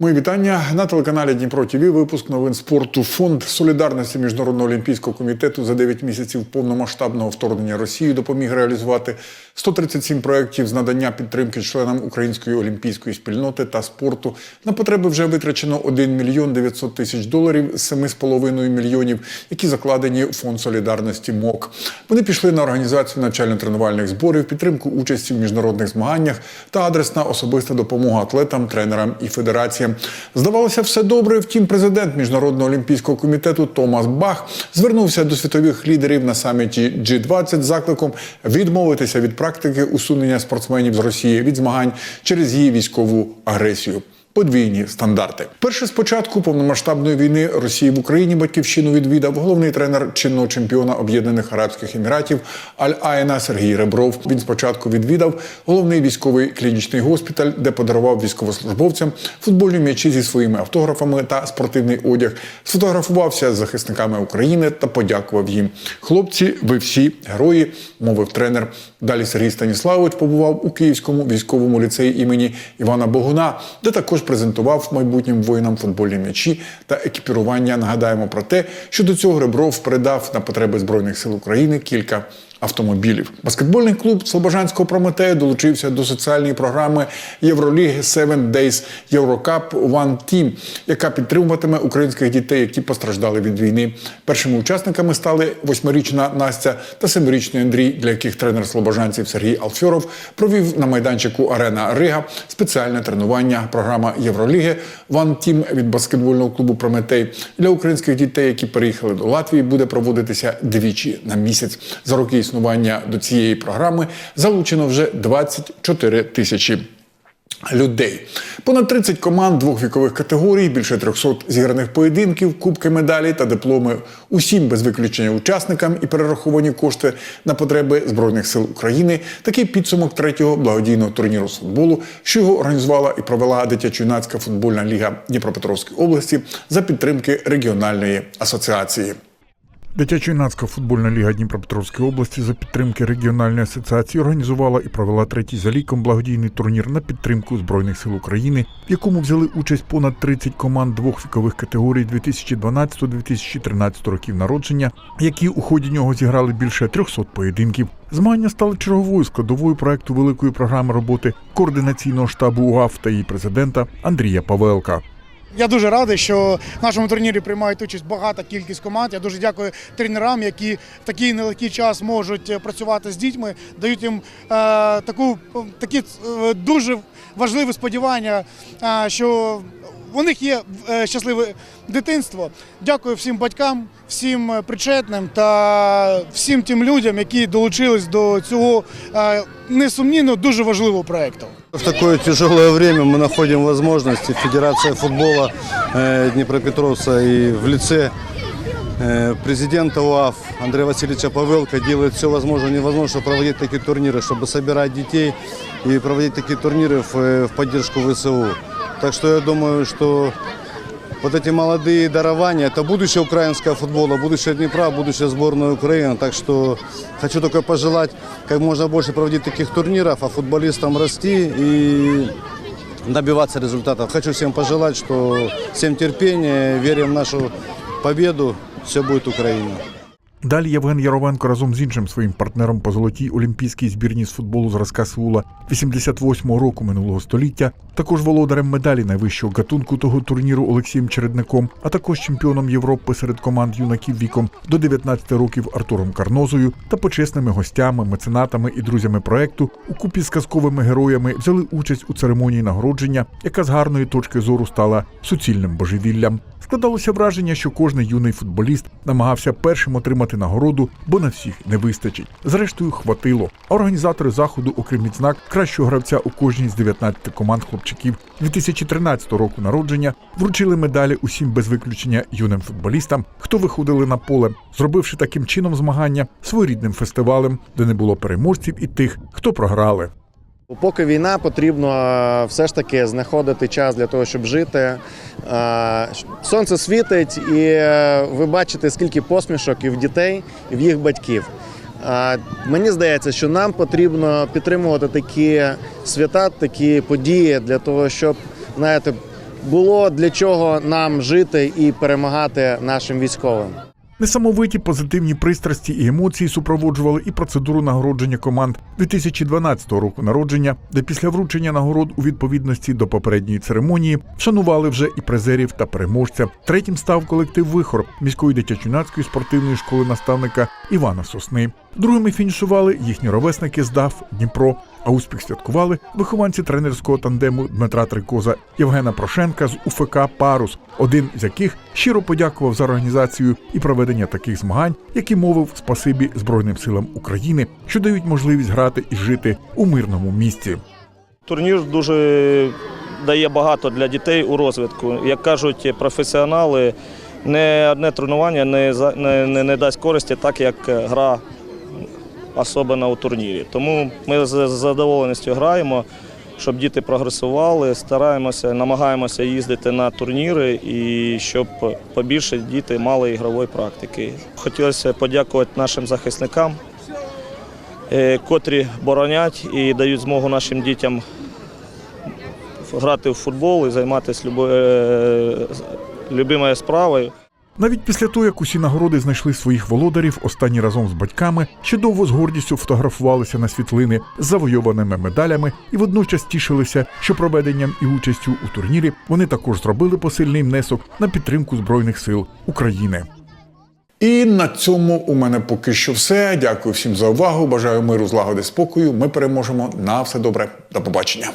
Мої вітання на телеканалі Дніпро ТВ. Випуск новин спорту. Фонд солідарності Міжнародного олімпійського комітету за 9 місяців повномасштабного вторгнення Росії допоміг реалізувати 137 проєктів з надання підтримки членам української олімпійської спільноти та спорту. На потреби вже витрачено 1 мільйон 900 тисяч доларів з 7,5 мільйонів, які закладені у фонд солідарності МОК. Вони пішли на організацію навчально-тренувальних зборів, підтримку участі в міжнародних змаганнях та адресна особиста допомога атлетам, тренерам і федераціям. Здавалося, все добре. Втім, президент міжнародного олімпійського комітету Томас Бах звернувся до світових лідерів на саміті G20 з закликом відмовитися від практики усунення спортсменів з Росії від змагань через її військову агресію. Подвійні стандарти. Перше з початку повномасштабної війни Росії в Україні батьківщину відвідав головний тренер чинного чемпіона Об'єднаних Арабських Еміратів Аль Аєна Сергій Ребров. Він спочатку відвідав головний військовий клінічний госпіталь, де подарував військовослужбовцям футбольні м'ячі зі своїми автографами та спортивний одяг. Сфотографувався з захисниками України та подякував їм. Хлопці, ви всі герої, мовив тренер. Далі Сергій Станіславович побував у Київському військовому ліцеї імені Івана Богуна, де також презентував майбутнім воїнам футбольні м'ячі та екіпірування. Нагадаємо про те, що до цього Ребров передав на потреби збройних сил України кілька. Автомобілів баскетбольний клуб Слобожанського Прометея долучився до соціальної програми Євроліги Seven Days Eurocup One Team, яка підтримуватиме українських дітей, які постраждали від війни. Першими учасниками стали восьмирічна Настя та семирічний Андрій, для яких тренер слобожанців Сергій Алфьоров провів на майданчику Арена Рига спеціальне тренування. Програма Євроліги One Team від баскетбольного клубу Прометей для українських дітей, які переїхали до Латвії, буде проводитися двічі на місяць. За роки існування до цієї програми залучено вже 24 тисячі. Людей понад 30 команд двох вікових категорій, більше 300 зіграних поєдинків, кубки медалі та дипломи усім без виключення учасникам і перераховані кошти на потреби збройних сил України. Такий підсумок третього благодійного турніру з футболу, що його організувала і провела дитячо-юнацька футбольна ліга Дніпропетровської області за підтримки регіональної асоціації. Дитячо-юнацька футбольна ліга Дніпропетровської області за підтримки регіональної асоціації організувала і провела третій за ліком благодійний турнір на підтримку Збройних сил України, в якому взяли участь понад 30 команд двох вікових категорій 2012-2013 років народження, які у ході нього зіграли більше 300 поєдинків. Змагання стали черговою складовою проекту великої програми роботи координаційного штабу УАФ та її президента Андрія Павелка. Я дуже радий, що в нашому турнірі приймають участь багата кількість команд. Я дуже дякую тренерам, які в такий нелегкий час можуть е, працювати з дітьми, дають їм е, таку такі е, дуже важливі сподівання, що у них є е, щасливе дитинство. Дякую всім батькам, всім е, причетним та всім тим людям, які долучились до цього е, несумнівно дуже важливого проекту. В такое тяжелое время мы находим возможности. Федерация футбола э, Днепропетровца и в лице э, президента УАФ Андрея Васильевича Павелка делает все возможное и невозможное, чтобы проводить такие турниры, чтобы собирать детей и проводить такие турниры в, э, в поддержку ВСУ. Так что я думаю, что вот эти молодые дарования, это будущее украинского футбола, будущее Днепра, будущее сборной Украины. Так что хочу только пожелать как можно больше проводить таких турниров, а футболистам расти и добиваться результатов. Хочу всем пожелать, что всем терпения, верим в нашу победу, все будет Украина. Далі Євген Яровенко разом з іншим своїм партнером по золотій олімпійській збірні з футболу зразка Сеула 88-го року минулого століття, також володарем медалі найвищого гатунку того турніру Олексієм Чередником, а також чемпіоном Європи серед команд юнаків віком до 19 років Артуром Карнозою та почесними гостями, меценатами і друзями проекту у купі з казковими героями взяли участь у церемонії нагородження, яка з гарної точки зору стала суцільним божевіллям. Складалося враження, що кожний юний футболіст намагався першим отримати нагороду, бо на всіх не вистачить. Зрештою, хватило. А організатори заходу, окрім відзнак кращого гравця у кожній з 19 команд хлопчиків 2013 року народження, вручили медалі усім без виключення юним футболістам, хто виходили на поле, зробивши таким чином змагання своєрідним фестивалем, де не було переможців і тих, хто програли. Поки війна, потрібно е, все ж таки знаходити час для того, щоб жити. Е, Сонце світить, і е, ви бачите, скільки посмішок і в дітей, і в їх батьків. Мені здається, що нам потрібно підтримувати такі свята, такі події для того, щоб знаєте, було для чого нам жити і перемагати нашим військовим. Несамовиті позитивні пристрасті і емоції супроводжували і процедуру нагородження команд 2012 року народження, де після вручення нагород у відповідності до попередньої церемонії вшанували вже і призерів та переможця. Третім став колектив Вихор міської дитячо-юнацької спортивної школи наставника Івана Сосни. Другими фінішували їхні ровесники з ДАФ Дніпро. А успіх святкували вихованці тренерського тандему Дмитра Трикоза Євгена Прошенка з УФК Парус, один з яких щиро подякував за організацію і проведення таких змагань, які мовив спасибі Збройним силам України, що дають можливість грати і жити у мирному місті. Турнір дуже дає багато для дітей у розвитку. Як кажуть професіонали, не одне тренування не, не, не, не дасть користі, так як гра, особливо у турнірі. Тому ми з задоволеністю граємо, щоб діти прогресували, стараємося, намагаємося їздити на турніри і щоб побільше діти мали ігрової практики. Хотілося подякувати нашим захисникам, е, котрі боронять і дають змогу нашим дітям грати в футбол і займатися е, любимою справою. Навіть після того, як усі нагороди знайшли своїх володарів, останні разом з батьками ще довго з гордістю фотографувалися на світлини з завойованими медалями і водночас тішилися, що проведенням і участю у турнірі вони також зробили посильний внесок на підтримку збройних сил України. І на цьому у мене поки що все. Дякую всім за увагу. Бажаю миру, злагоди, спокою. Ми переможемо. На все добре. До побачення.